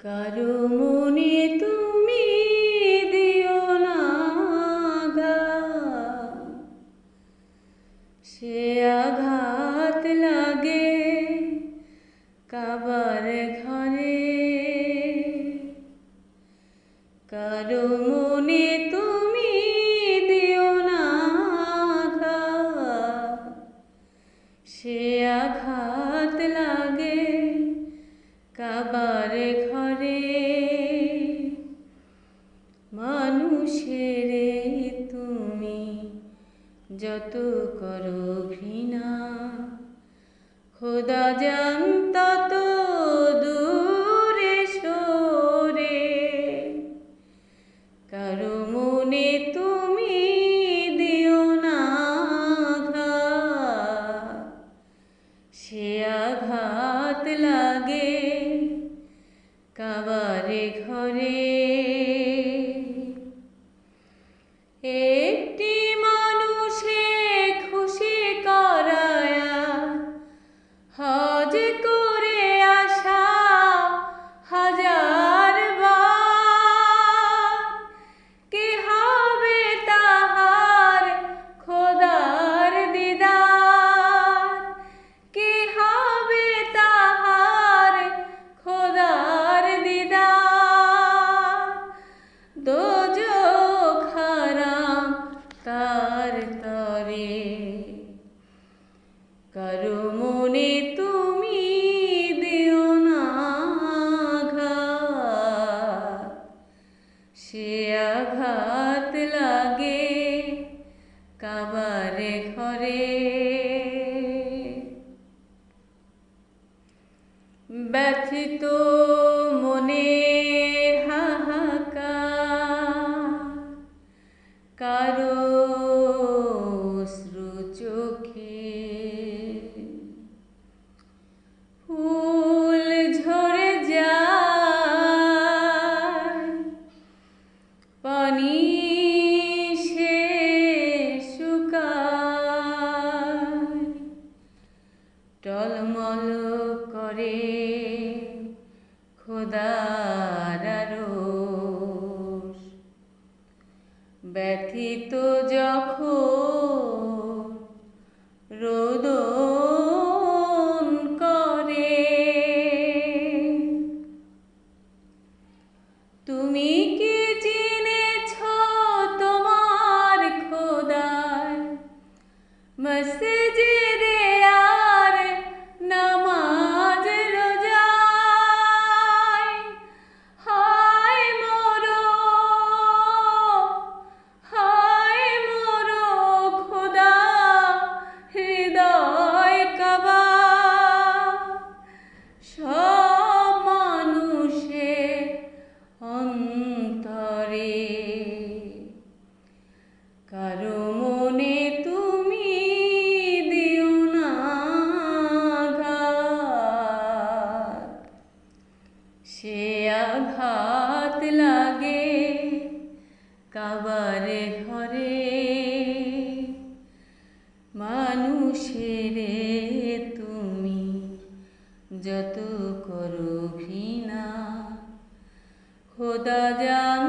কারও মনে তুমি দিও না আঘাত। সে আঘাত লাগে কাবার ঘরে কাবার ঘরে মানুষের তুমি যত করো ঘৃণা খোদা জান তত কাবারে ঘরে তার কারও মনে তুমি দিও না আঘাত। সে আঘাত লাগে কাবারে ঘরে টলমল করে খোদার ব্যথিত যখন রোদন করে তুমি কি চিনেছ তোমার খোদার মসজিদে আঘাত লাগে কাবারে হরে মানুষের তুমি যত করো ঘৃণা খোদা জান